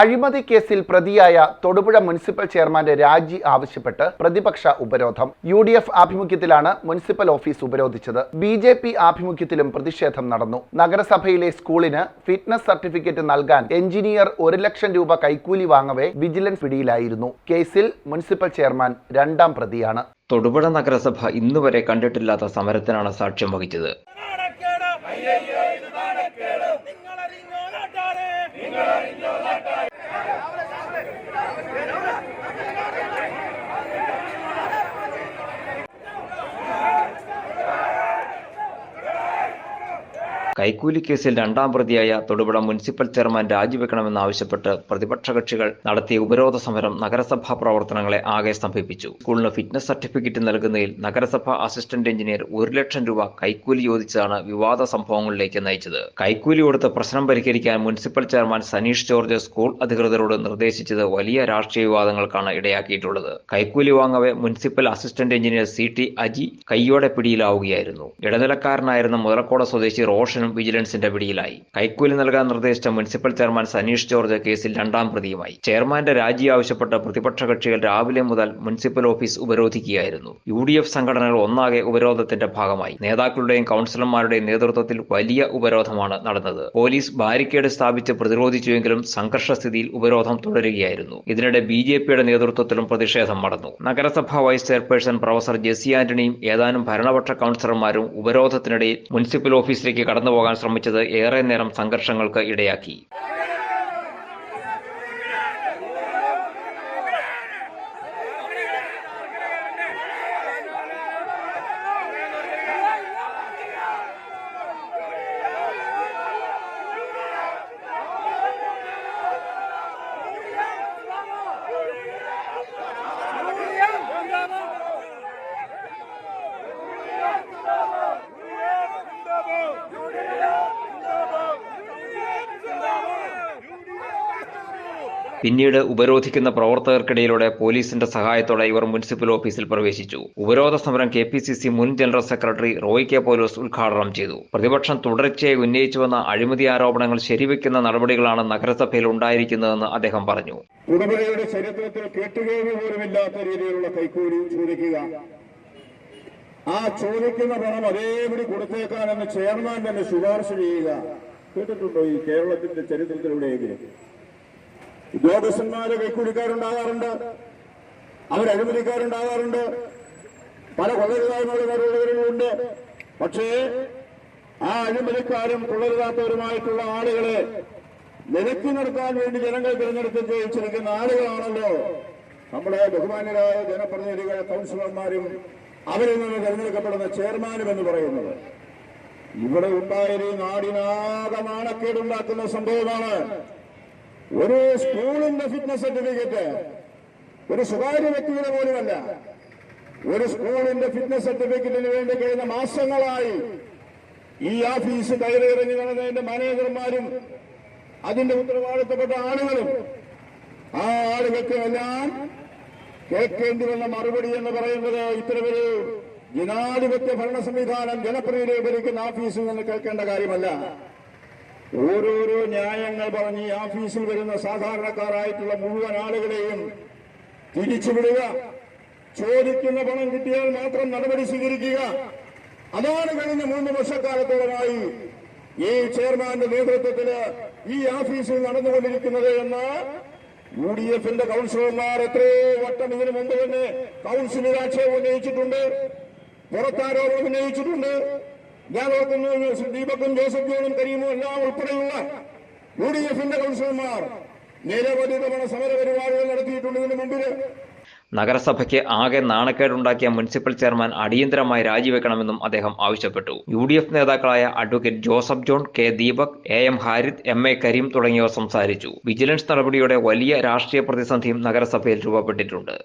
അഴിമതി കേസിൽ പ്രതിയായ തൊടുപുഴ മുനിസിപ്പൽ ചെയർമാന്റെ രാജി ആവശ്യപ്പെട്ട് പ്രതിപക്ഷ ഉപരോധം. യു ഡി എഫ് ആഭിമുഖ്യത്തിലാണ് മുനിസിപ്പൽ ഓഫീസ് ഉപരോധിച്ചത്. ബി ജെ പി ആഭിമുഖ്യത്തിലും പ്രതിഷേധം നടന്നു. നഗരസഭയിലെ സ്കൂളിന് ഫിറ്റ്നസ് സർട്ടിഫിക്കറ്റ് നൽകാൻ എഞ്ചിനീയർ ഒരു ലക്ഷം രൂപ കൈക്കൂലി വാങ്ങവേ വിജിലൻസ് പിടിയിലായിരുന്നു. കേസിൽ മുനിസിപ്പൽ ചെയർമാൻ രണ്ടാം പ്രതിയാണ്. തൊടുപുഴ നഗരസഭ ഇന്നുവരെ കണ്ടിട്ടില്ലാത്ത സമരത്തിനാണ് സാക്ഷ്യം വഹിച്ചത്. കൈക്കൂലി കേസിൽ രണ്ടാം പ്രതിയായ തൊടുപുഴ മുനിസിപ്പൽ ചെയർമാൻ രാജിവെക്കണമെന്നാവശ്യപ്പെട്ട് പ്രതിപക്ഷ കക്ഷികൾ നടത്തിയ ഉപരോധ സമരം നഗരസഭാ പ്രവർത്തനങ്ങളെ ആകെ സ്തംഭിപ്പിച്ചു. സ്കൂളിന് ഫിറ്റ്നസ് സർട്ടിഫിക്കറ്റ് നൽകുന്നതിൽ നഗരസഭാ അസിസ്റ്റന്റ് എഞ്ചിനീയർ ഒരു ലക്ഷം രൂപ കൈക്കൂലി ചോദിച്ചതാണ് വിവാദ സംഭവങ്ങളിലേക്ക് നയിച്ചത്. കൈക്കൂലി കൊടുത്ത് പ്രശ്നം പരിഹരിക്കാൻ municipal chairman Saneesh George school അധികൃതരോട് നിർദ്ദേശിച്ചത് വലിയ രാഷ്ട്രീയ വിവാദങ്ങൾക്കാണ് ഇടയാക്കിയിട്ടുള്ളത്. കൈക്കൂലി വാങ്ങവെ municipal assistant engineer C T Aji കയ്യോടെ പിടിയിലാവുകയായിരുന്നു. ഇടനിലക്കാരനായിരുന്ന മുതലക്കോട് സ്വദേശി റോഷനും വിജിലൻസിന്റെ പിടിയിലായി. കൈക്കൂലി നൽകാൻ നിർദ്ദേശിച്ച മുനിസിപ്പൽ ചെയർമാൻ സനീഷ് ജോർജ് കേസിൽ രണ്ടാം പ്രതിയുമായി. ചെയർമാന്റെ രാജി ആവശ്യപ്പെട്ട പ്രതിപക്ഷ കക്ഷികൾ രാവിലെ മുതൽ മുനിസിപ്പൽ ഓഫീസ് ഉപരോധിക്കുകയായിരുന്നു. യു ഡി എഫ് സംഘടനകൾ ഒന്നാകെ ഉപരോധത്തിന്റെ ഭാഗമായി. നേതാക്കളുടെയും കൗൺസിലർമാരുടെയും നേതൃത്വത്തിൽ വലിയ ഉപരോധമാണ് നടന്നത്. പോലീസ് ബാരിക്കേഡ് സ്ഥാപിച്ച് പ്രതിരോധിച്ചുവെങ്കിലും സംഘർഷസ്ഥിതിയിൽ ഉപരോധം തുടരുകയായിരുന്നു. ഇതിനിടെ ബി ജെ പിയുടെ നേതൃത്വത്തിലും പ്രതിഷേധം നടന്നു. നഗരസഭാ വൈസ് ചെയർപേഴ്സൺ പ്രൊഫസർ ജെസി ആന്റണിയും ഏതാനും ഭരണപക്ഷ കൗൺസിലർമാരും ഉപരോധത്തിനിടയിൽ മുനിസിപ്പൽ ഓഫീസിലേക്ക് കടന്നുപോകാൻ ശ്രമിച്ചത് ഏറെ നേരം സംഘർഷങ്ങൾക്ക് ഇടയാക്കി പിന്നീട് ഉപരോധിക്കുന്ന പ്രവർത്തകർക്കിടയിലൂടെ പോലീസിന്റെ സഹായത്തോടെ ഇവർ മുനിസിപ്പൽ ഓഫീസിൽ പ്രവേശിച്ചു. ഉപരോധ സമരം കെ പി സി സി മുൻ general secretary Roy K Polose ഉദ്ഘാടനം ചെയ്തു. പ്രതിപക്ഷം തുടർച്ചയായി ഉന്നയിച്ചു വന്ന അഴിമതി ആരോപണങ്ങൾ ശരിവെക്കുന്ന നടപടികളാണ് നഗരസഭയിൽ ഉണ്ടായിരിക്കുന്നതെന്ന് അദ്ദേഹം പറഞ്ഞു. ആ ചോദിക്കുന്ന പണം അതേപടി കൊടുത്തേക്കാനെന്ന് ചെയർമാൻ തന്നെ ശുപാർശ ചെയ്യുക. കേട്ടിട്ടുണ്ടോ ഈ കേരളത്തിന്റെ ചരിത്രത്തിലൂടെയെങ്കിലും ഉദ്യോഗസ്ഥന്മാര് കൈക്കൂലിക്കാരുണ്ടാകാറുണ്ട് അവർ പല പല കൊള്ളരുതായ്മകളുള്ളവരുമുണ്ട് പക്ഷേ ആ അഴിമതിക്കാരും കൊള്ളരുതാത്തവരുമായിട്ടുള്ള ആളുകളെ നിലക്കി നിർത്താൻ വേണ്ടി ജനങ്ങൾ തിരഞ്ഞെടുത്ത് ജയിച്ചിരിക്കുന്ന ആളുകളാണല്ലോ നമ്മുടെ ബഹുമാന്യരായ ജനപ്രതിനിധികൾ കൗൺസിലർമാരും അവരിൽ നിന്ന് തിരഞ്ഞെടുക്കപ്പെടുന്ന ചെയർമാനും എന്ന് പറയുന്നത്. ഇവിടെ ഉണ്ടായ നാടിനാകെ നാണക്കേടുണ്ടാക്കുന്ന സംഭവമാണ്. ഒരു സ്കൂളിന്റെ ഫിറ്റ്നസ് സർട്ടിഫിക്കറ്റ് ഒരു സ്വകാര്യ വ്യക്തിയുടെ പോലുമല്ല. ഒരു സ്കൂളിന്റെ ഫിറ്റ്നസ് സർട്ടിഫിക്കറ്റിന് വേണ്ടി കഴിഞ്ഞ മാസങ്ങളായി ഈ ഓഫീസ് കയറിയിറങ്ങി നടന്നതിന്റെ മാനേജർമാരും അതിന്റെ ഉത്തരവാദിത്തപ്പെട്ട ആളുകളും ആ ആളുകൾക്ക് എല്ലാം കേൾക്കേണ്ടി വന്ന മറുപടി എന്ന് പറയുന്നത് ഇത്തരമൊരു ജനാധിപത്യ ഭരണ സംവിധാനം ജനപ്രതിനിധി ഭരിക്കുന്ന ഓഫീസിൽ നിന്ന് കേൾക്കേണ്ട കാര്യമല്ല. ഓരോരോ ന്യായങ്ങൾ പറഞ്ഞ് ഈ ഓഫീസിൽ വരുന്ന സാധാരണക്കാരായിട്ടുള്ള മുഴുവൻ ആളുകളെയും തിരിച്ചുവിടുക ചോദിക്കുന്ന പണം കിട്ടിയാൽ മാത്രം നടപടി സ്വീകരിക്കുക. അതാണ് കഴിഞ്ഞ മൂന്ന് വർഷക്കാലത്തോളമായി ഈ ചെയർമാന്റെ നേതൃത്വത്തിൽ ഈ ഓഫീസിൽ നടന്നുകൊണ്ടിരിക്കുന്നത് എന്ന് യു ഡി എഫിന്റെ കൗൺസിലർമാർ എത്രയോ വട്ടം ഇതിനു മുമ്പ് തന്നെ കൗൺസിലിൽ ആക്ഷേപം ഉന്നയിച്ചിട്ടുണ്ട് പുറത്താരോപണം ഉന്നയിച്ചിട്ടുണ്ട്. ഞാൻ ഓർക്കുന്നു ദീപക്കും ജോസഫ് ജോണും കരീമും എല്ലാം ഉൾപ്പെടെയുള്ള യു ഡി എഫിന്റെ കൗൺസിലർമാർ നിരവധി തവണ സമരപരിപാടികൾ നടത്തിയിട്ടുണ്ട് ഇതിനു മുമ്പിൽ നഗരസഭയ്ക്ക് ആകെ നാണക്കേടുണ്ടാക്കിയ മുനിസിപ്പൽ ചെയർമാൻ അടിയന്തരമായി രാജിവെക്കണമെന്നും അദ്ദേഹം ആവശ്യപ്പെട്ടു. യു ഡി എഫ് നേതാക്കളായ advocate Joseph John K Deepak A M Harith M A Kareem തുടങ്ങിയവർ സംസാരിച്ചു. വിജിലൻസ് നടപടിയോടെ വലിയ രാഷ്ട്രീയ പ്രതിസന്ധിയും നഗരസഭയിൽ രൂപപ്പെട്ടിട്ടുണ്ട്.